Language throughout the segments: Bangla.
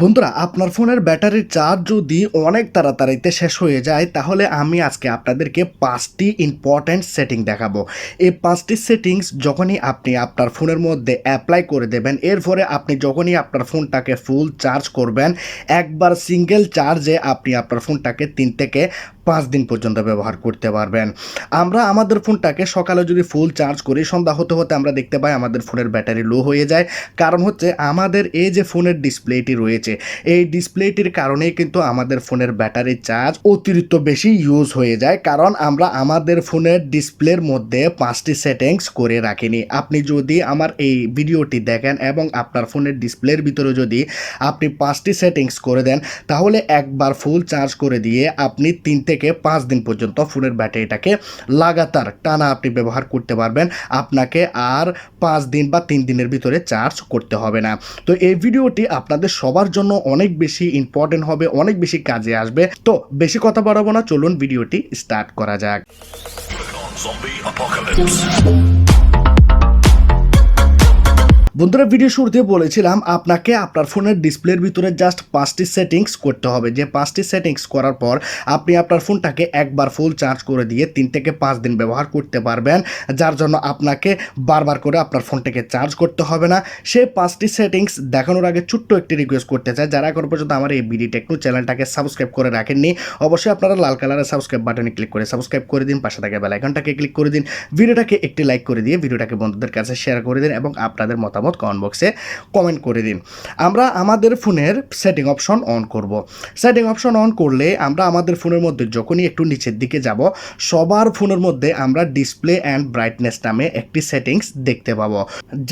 বন্ধুরা, আপনার ফোনের ব্যাটারির চার্জ যদি অনেক তাড়াতাড়িতে শেষ হয়ে যায়, তাহলে আমি আজকে আপনাদেরকে পাঁচটি ইম্পর্ট্যান্ট সেটিং দেখাবো। এই পাঁচটি সেটিংস যখনই আপনি আপনার ফোনের মধ্যে অ্যাপ্লাই করে দেবেন এর ফলে আপনি যখনই আপনার ফোনটাকে ফুল চার্জ করবেন, একবার সিঙ্গেল চার্জে আপনি আপনার ফোনটাকে তিন থেকে পাঁচ দিন পর্যন্ত ব্যবহার করতে পারবেন। আমরা আমাদের ফোনটাকে সকালে যদি ফুল চার্জ করি, সন্ধ্যা হতে হতে আমরা দেখতে পাই আমাদের ফোনের ব্যাটারি লো হয়ে যায়। কারণ হচ্ছে আমাদের এই যে ফোনের ডিসপ্লেটি রয়েছে, এই ডিসপ্লেটির কারণেই কিন্তু আমাদের ফোনের ব্যাটারি চার্জ অতিরিক্ত বেশি ইউজ হয়ে যায়। কারণ আমরা আমাদের ফোনের ডিসপ্লের মধ্যে পাঁচটি সেটিংস করে রাখিনি। আপনি যদি আমার এই ভিডিওটি দেখেন এবং আপনার ফোনের ডিসপ্লের ভিতরে যদি আপনি পাঁচটি সেটিংস করে দেন, তাহলে একবার ফুল চার্জ করে দিয়ে আপনি তিন পাঁচ দিন পর্যন্ত ফোনের ব্যাটারিটাকে লাগাতার টানা আপনি ব্যবহার করতে পারবেন। আপনাকে আর পাঁচ দিন বা তিন দিনের ভিতরে চার্জ করতে হবে না। তো এই ভিডিওটি আপনাদের সবার জন্য অনেক বেশি ইম্পর্টেন্ট হবে, অনেক বেশি কাজে আসবে। তো বেশি কথা বাড়াবো না, চলুন ভিডিওটি স্টার্ট করা যাক. বন্ধুরা ভিডিও শুরুতে বলেছিলাম আপনাকে আপনার ফোনের ডিসপ্লের ভিতরে জাস্ট পাঁচটি সেটিংস করতে হবে। যে পাঁচটি সেটিংস করার পর আপনি আপনার ফোনটাকে একবার ফুল চার্জ করে দিয়ে তিন থেকে পাঁচ দিন ব্যবহার করতে পারবেন, যার জন্য আপনাকে বারবার করে আপনার ফোনটাকে চার্জ করতে হবে না। সেই পাঁচটি সেটিংস দেখানোর আগে ছোট্ট একটি রিকোয়েস্ট করতে চাই, যারা এখন পর্যন্ত আমার এই বিডি টেকনো চ্যানেলটাকে সাবস্ক্রাইব করে রাখেননি, অবশ্যই আপনারা লাল কালারের সাবস্ক্রাইব বাটনে ক্লিক করে সাবস্ক্রাইব করে দিন, পাশে থাকা বেল আইকনটাকে ক্লিক করে দিন ভিডিওটাকে একটি লাইক করে দিয়ে ভিডিওটাকে বন্ধুদের কাছে শেয়ার করে দিন এবং আপনাদের মতামত কমেন্ট বক্সে কমেন্ট করে দিন। আমরা আমাদের ফোনের সেটিং অপশন অন করব। সেটিং অপশন অন করলে আমরা আমাদের ফোনের মধ্যে যখনই একটু নিচের দিকে যাব, সবার ফোনের মধ্যে আমরা ডিসপ্লে অ্যান্ড ব্রাইটনেস নামে একটি সেটিংস দেখতে পাবো।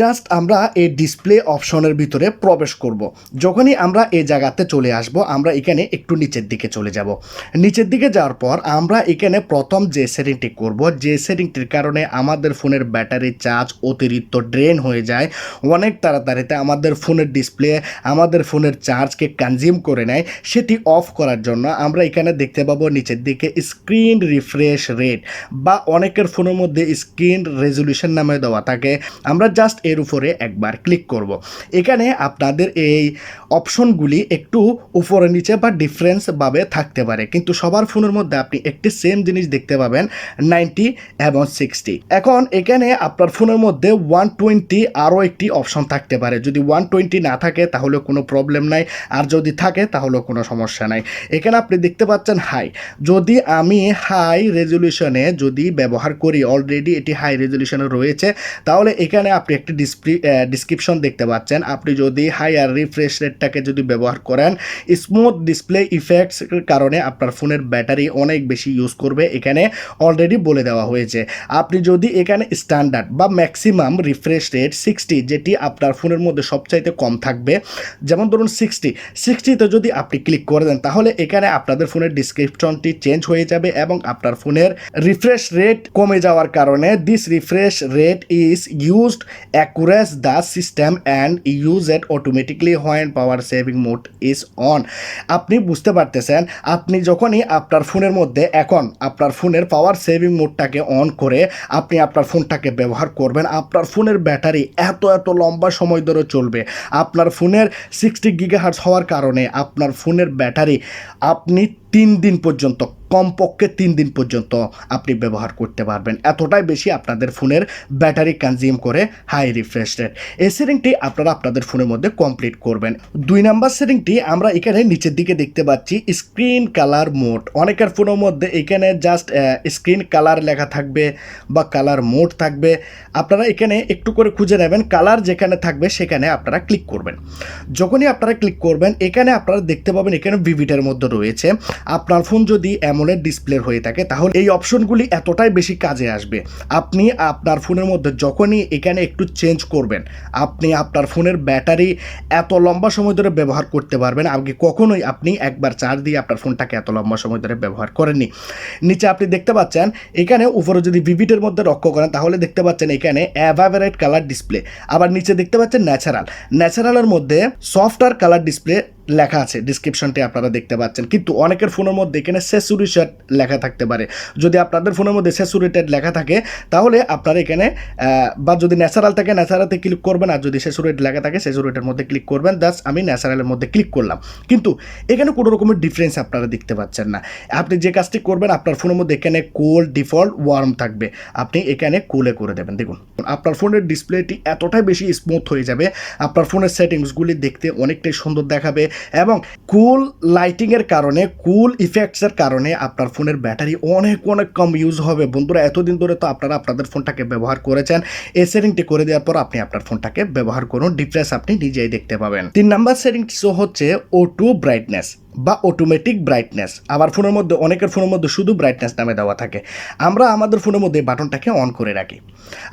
জাস্ট আমরা এই ডিসপ্লে অপশনের ভিতরে প্রবেশ করব। যখনই আমরা এই জায়গাতে চলে আসব, আমরা এখানে একটু নিচের দিকে চলে যাব। নিচের দিকে যাওয়ার পর আমরা এখানে প্রথম যে সেটিংটি করব, যে সেটিংটির কারণে আমাদের ফোনের ব্যাটারি চার্জ অতিরিক্ত ড্রেন হয়ে যায় অনেক তাড়াতাড়িতে আমাদের ফোনের ডিসপ্লে আমাদের ফোনের চার্জকে কনজিউম করে নেয়, সেটি অফ করার জন্য আমরা এখানে দেখতে পাবো নিচের দিকে স্ক্রিন রিফ্রেশ রেট বা অনেকের ফোনের মধ্যে স্ক্রিন রেজলিউশন নামে দেওয়া থাকে। আমরা জাস্ট এর উপরে একবার ক্লিক করব। এখানে আপনাদের এই অপশনগুলি একটু উপরে নিচে বা ডিফারেন্স ভাবে থাকতে পারে। কিন্তু সবার ফোনের মধ্যে আপনি একটি সেম জিনিস দেখতে পাবেন নাইনটি এবং সিক্সটি এখন এখানে আপনার ফোনের মধ্যে ওয়ান টোয়েন্টি আরও একটি অপশন থাকতে পারে। যদি ওয়ান টোয়েন্টি না থাকে, তাহলে কোনো প্রবলেম নাই। আর যদি থাকে, তাহলে কোনো সমস্যা নাই। এখানে আপনি দেখতে পাচ্ছেন হাই যদি আমি হাই রেজলিউশনে যদি ব্যবহার করি অলরেডি এটি হাই রেজলিউশনে রয়েছে, তাহলে এখানে আপনি একটি ডিসপ্লে ডিসক্রিপশন দেখতে পাচ্ছেন। আপনি যদি হাই আর রিফ্রেশ রেটটাকে যদি ব্যবহার করেন স্মুথ ডিসপ্লে ইফেক্টস কারণে আপনার ফোনের ব্যাটারি অনেক বেশি ইউজ করবে। এখানে অলরেডি বলে দেওয়া হয়েছে। আপনি যদি এখানে স্ট্যান্ডার্ড বা ম্যাক্সিমাম রিফ্রেশ রেট সিক্সটি যেটি আপনার ফোনের মধ্যে সবচাইতে কম থাকবে। যেমন ধরুন সিক্সটি সিক্সটিতে যদি আপনি ক্লিক করে দেন, তাহলে এখানে আপনাদের ফোনের ডিসক্রিপশনটি চেঞ্জ হয়ে যাবে এবং আপনার ফোনের রিফ্রেশ রেট কমে যাওয়ার কারণে this refresh rate is used across the system and use it automatically when power saving mode is on আপনি বুঝতে পারতেছেন, আপনি যখনই আপনার ফোনের মধ্যে এখন আপনার ফোনের পাওয়ার সেভিং মোডটাকে অন করে আপনি আপনার ফোনটাকে ব্যবহার করবেন, আপনার ফোনের ব্যাটারি এত এত লম্বা সময় ধরে চলবে। আপনার ফোনের সিক্সটি গিগাহার্স হওয়ার কারণে আপনার ফোনের ব্যাটারি আপনি তিন দিন পর্যন্ত, কমপক্ষে তিন দিন পর্যন্ত আপনি ব্যবহার করতে পারবেন। এতটাই বেশি আপনাদের ফোনের ব্যাটারি কনজিউম করে হাই রিফ্রেশ রেট এই সেটিংটি আপনারা আপনাদের ফোনের মধ্যে কমপ্লিট করবেন। দুই নাম্বার সেটিংটি আমরা এখানে নিচের দিকে দেখতে পাচ্ছি স্ক্রিন কালার মোড অনেকের ফোনের মধ্যে এখানে জাস্ট স্ক্রিন কালার লেখা থাকবে বা কালার মোড থাকবে। আপনারা এখানে একটু করে খুঁজে নেবেন কালার যেখানে থাকবে সেখানে আপনারা ক্লিক করবেন। যখনই আপনারা ক্লিক করবেন, এখানে আপনারা দেখতে পাবেন এখানে ভিভিটার মধ্যে রয়েছে আপনার ফোন যদি অ্যামোলেড ডিসপ্লের হয়ে থাকে, তাহলে এই অপশনগুলি এতটাই বেশি কাজে আসবে। আপনি আপনার ফোনের মধ্যে যখনই এখানে একটু চেঞ্জ করবেন, আপনি আপনার ফোনের ব্যাটারি এত লম্বা সময় ধরে ব্যবহার করতে পারবেন, আগে কখনোই আপনি একবার চার্জ দিয়ে আপনার ফোনটাকে এত লম্বা সময় ধরে ব্যবহার করেননি। নিচে আপনি দেখতে পাচ্ছেন, এখানে উপরে যদি ভিভিটের মধ্যে লক্ষ্য করেন, তাহলে দেখতে পাচ্ছেন এখানে অ্যাভারেট কালার ডিসপ্লে। আবার নিচে দেখতে পাচ্ছেন ন্যাচারাল। ন্যাচারালের মধ্যে সফটওয়্যার কালার ডিসপ্লে লেখা আছে ডিসক্রিপশনটি আপনারা দেখতে পাচ্ছেন। কিন্তু অনেকের ফোনের মধ্যে এখানে স্যাচুরেটেড লেখা থাকতে পারে। যদি আপনাদের ফোনের মধ্যে স্যাচুরেটেড লেখা থাকে, তাহলে আপনারা এখানে বা যদি ন্যাচারাল থাকে ন্যাচারালতে ক্লিক করবেন, আর যদি স্যাচুরেট লেখা থাকে স্যাচুরেটের মধ্যে ক্লিক করবেন দাস আমি ন্যাচারালের মধ্যে ক্লিক করলাম। কিন্তু এখানে কোনো রকমের ডিফারেন্স আপনারা দেখতে পাচ্ছেন না। আপনি যে কাজটি করবেন, আপনার ফোনের মধ্যে এখানে কোল্ড ডিফল্ট ওয়ার্ম থাকবে। আপনি এখানে কুলে করে দেবেন। দেখুন, আপনার ফোনের ডিসপ্লেটি এতটাই বেশি স্মুথ হয়ে যাবে, আপনার ফোনের সেটিংসগুলি দেখতে অনেকটাই সুন্দর দেখাবে এবং কুল লাইটিংয়ের কারণে কুল ইফেক্টসের কারণে আপনার ফোনের ব্যাটারি অনেক অনেক কম ইউজ হবে। বন্ধুরা, এতদিন ধরে তো আপনারা আপনাদের ফোনটাকে ব্যবহার করেছেন। এই সেটিংটি করে দেওয়ার পর আপনি আপনার ফোনটাকে ব্যবহার করুন। ডিফারেন্স আপনি নিজেই দেখতে পাবেন। তিন নাম্বার সেটিংটি হচ্ছে ও টু ব্রাইটনেস বা অটোমেটিক ব্রাইটনেস আবার ফোনের মধ্যে, অনেকের ফোনের মধ্যে শুধু ব্রাইটনেস নামে দেওয়া থাকে। আমরা আমাদের ফোনের মধ্যে বাটনটাকে অন করে রাখি।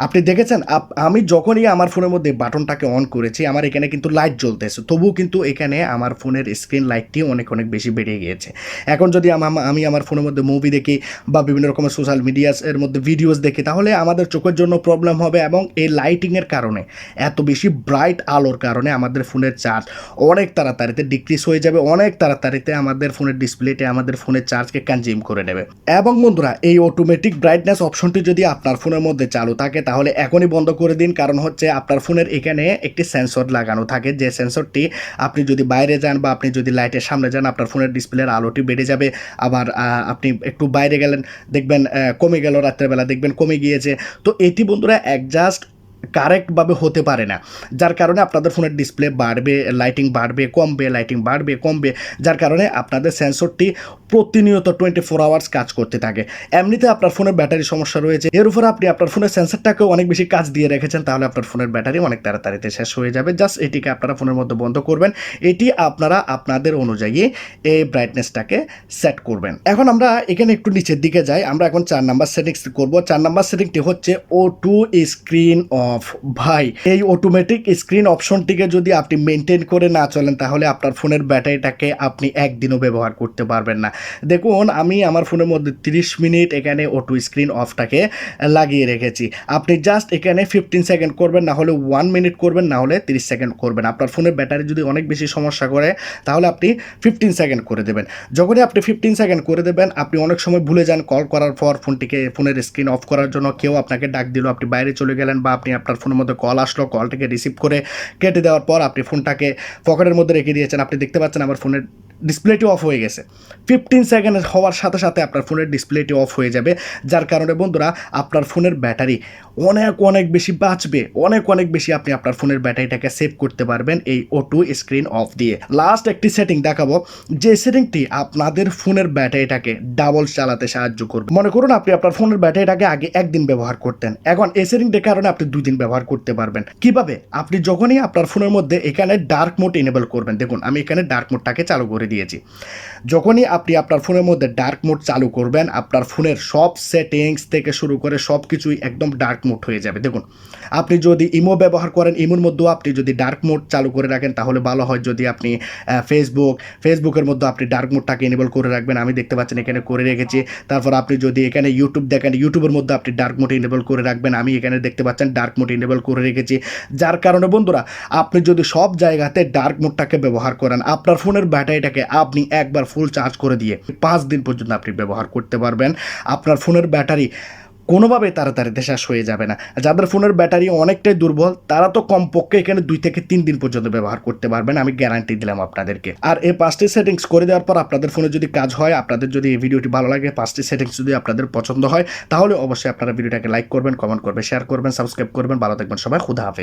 আপনি দেখেছেন আমি যখনই আমার ফোনের মধ্যে বাটনটাকে অন করেছি, আমার এখানে কিন্তু লাইট জ্বলতেছে। তবুও কিন্তু এখানে আমার ফোনের স্ক্রিন লাইটটি অনেক অনেক বেশি বেড়ে গিয়েছে। এখন যদি আমি আমার ফোনের মধ্যে মুভি দেখি বা বিভিন্ন রকমের সোশ্যাল মিডিয়াস এর মধ্যে ভিডিওস দেখি, তাহলে আমাদের চোখের জন্য প্রবলেম হবে এবং এই লাইটিংয়ের কারণে, এত বেশি ব্রাইট আলোর কারণে আমাদের ফোনের চার্জ অনেক তাড়াতাড়িতে ডিক্রিজ হয়ে যাবে, অনেক তাড়াতাড়িতে আমাদের ফোনের ডিসপ্লেতে আমাদের ফোনের চার্জকে কনজিউম করে নেবে। এবং বন্ধুরা, এই অটোমেটিক ব্রাইটনেস অপশনটি যদি আপনার ফোনের মধ্যে চালু থাকে, তাহলে এখনই বন্ধ করে দিন। কারণ হচ্ছে আপনার ফোনের এখানে একটি সেন্সর লাগানো থাকে। যে সেন্সরটি আপনি যদি বাইরে যান বা আপনি যদি লাইটের সামনে যান, আপনার ফোনের ডিসপ্লের আলোটি বেড়ে যাবে। আবার আপনি একটু বাইরে গেলেন, দেখবেন কমে গেল রাত্রেবেলা, দেখবেন কমে গিয়েছে। তো এটি বন্ধুরা অ্যাডজাস্ট কারেক্টভাবে হতে পারে না। যার কারণে আপনাদের ফোনের ডিসপ্লে বাড়বে লাইটিং বাড়বে, কমবে লাইটিং বাড়বে, কমবে, যার কারণে আপনাদের সেন্সরটি প্রতিনিয়ত টোয়েন্টি ফোর আওয়ার্স কাজ করতে থাকে। এমনিতে আপনার ফোনের ব্যাটারি সমস্যা রয়েছে। এর উপর আপনি আপনার ফোনের সেন্সরটাকেও অনেক বেশি কাজ দিয়ে রেখেছেন, তাহলে আপনার ফোনের ব্যাটারি অনেক তাড়াতাড়িতে শেষ হয়ে যাবে। জাস্ট এটিকে আপনারা ফোনের মধ্যে বন্ধ করবেন। এটি আপনারা আপনাদের অনুযায়ী এই ব্রাইটনেসটাকে সেট করবেন। এখন আমরা এখানে একটু নিচের দিকে যাই। আমরা এখন চার নাম্বার সেটিংস করব। চার নাম্বার সেটিংটি হচ্ছে ও টু স্ক্রিন অফ ভাই, এই অটোমেটিক স্ক্রিন অপশনটিকে যদি আপনি মেনটেন করে না চলেন, তাহলে আপনার ফোনের ব্যাটারিটাকে আপনি একদিনও ব্যবহার করতে পারবেন না। দেখুন, আমি আমার ফোনের মধ্যে তিরিশ মিনিট এখানে অটো স্ক্রিন অফটাকে লাগিয়ে রেখেছি। আপনি জাস্ট এখানে ফিফটিন সেকেন্ড করবেন, না হলে ওয়ান মিনিট করবেন, না হলে তিরিশ সেকেন্ড করবেন। আপনার ফোনের ব্যাটারি যদি অনেক বেশি সমস্যা করে, তাহলে আপনি ফিফটিন সেকেন্ড করে দেবেন। যখনই আপনি ফিফটিন সেকেন্ড করে দেবেন, আপনি অনেক সময় ভুলে যান কল করার পর ফোনটিকে, ফোনের স্ক্রিন অফ করার জন্য কেউ আপনাকে ডাক দিল, আপনি বাইরে চলে গেলেন বা আপনি আপনার ফোনের মধ্যে কল আসলো কলটাকে রিসিভ করে কেটে দেওয়ার পর আপনি ফোনটাকে পকেটের মধ্যে রেখে দিয়েছেন। আপনি দেখতে পাচ্ছেন আমার ফোনের ডিসপ্লেটি অফ হয়ে গেছে। ফিফটিন সেকেন্ড হওয়ার সাথে সাথে আপনার ফোনের ডিসপ্লেটি অফ হয়ে যাবে। যার কারণে বন্ধুরা, আপনার ফোনের ব্যাটারি অনেক অনেক বেশি বাঁচবে। অনেক অনেক বেশি আপনি আপনার ফোনের ব্যাটারিটাকে সেভ করতে পারবেন এই ও টু স্ক্রিন অফ দিয়ে। লাস্ট একটি সেটিং দেখাবো। যে সেটিংটি আপনাদের ফোনের ব্যাটারিটাকে ডাবল চালাতে সাহায্য করবে। মনে করুন আপনি আপনার ফোনের ব্যাটারিটাকে আগে একদিন ব্যবহার করতেন। এখন এই সেটিংটির কারণে আপনি দুই দিন ব্যবহার করতে পারবেন। কীভাবে? আপনি যখনই আপনার ফোনের মধ্যে এখানে ডার্ক মোড এনেবল করবেন। দেখুন, আমি এখানে ডার্ক মোডটাকে চালু করে দিয়েছি। যখনই আপনি আপনার ফোনের মধ্যে ডার্ক মোড চালু করবেন, আপনার ফোনের সব সেটিংস থেকে শুরু করে সব কিছুই একদম ডার্ক মোড হয়ে যাবে। দেখুন, আপনি যদি ইমো ব্যবহার করেন ইমোর মধ্যেও আপনি যদি ডার্ক মোড চালু করে রাখেন, তাহলে ভালো হয়। যদি আপনি ফেসবুক ফেসবুকের মধ্যে আপনি ডার্ক মোডটাকে এনেবল করে রাখবেন। আমি দেখতে পাচ্ছেন এখানে করে রেখেছি। তারপর আপনি যদি এখানে ইউটিউব দেখেন ইউটিউবের মধ্যে আপনি ডার্ক মোড এনেবল করে রাখবেন। আমি এখানে দেখতে পাচ্ছেন ডার্ক মোড এনেবল করে রেখেছি। যার কারণে বন্ধুরা, আপনি যদি সব জায়গাতে ডার্ক মোডটাকে ব্যবহার করেন, আপনার ফোনের ব্যাটারিটাকে আপনি একবার ফুল চার্জ করে দিয়ে পাঁচ দিন পর্যন্ত আপনি ব্যবহার করতে পারবেন। আপনার ফোনের ব্যাটারি কোনোভাবে তাড়াতাড়িতে শেষ হয়ে যাবে না। যাদের ফোনের ব্যাটারি অনেকটাই দুর্বল, তারা তো কমপক্ষে এখানে দুই থেকে তিন দিন পর্যন্ত ব্যবহার করতে পারবেন, আমি গ্যারান্টি দিলাম আপনাদেরকে। আর এই পাঁচটি সেটিংস করে দেওয়ার পর আপনাদের ফোনে যদি কাজ হয়, আপনাদের যদি এই ভিডিওটি ভালো লাগে, পাঁচটি সেটিংস যদি আপনাদের পছন্দ হয়, তাহলে অবশ্যই আপনারা ভিডিওটাকে লাইক করবেন কমেন্ট করবেন শেয়ার করবেন সাবস্ক্রাইব করবেন। ভালো থাকবেন সবাই, খুদা হাফেজ।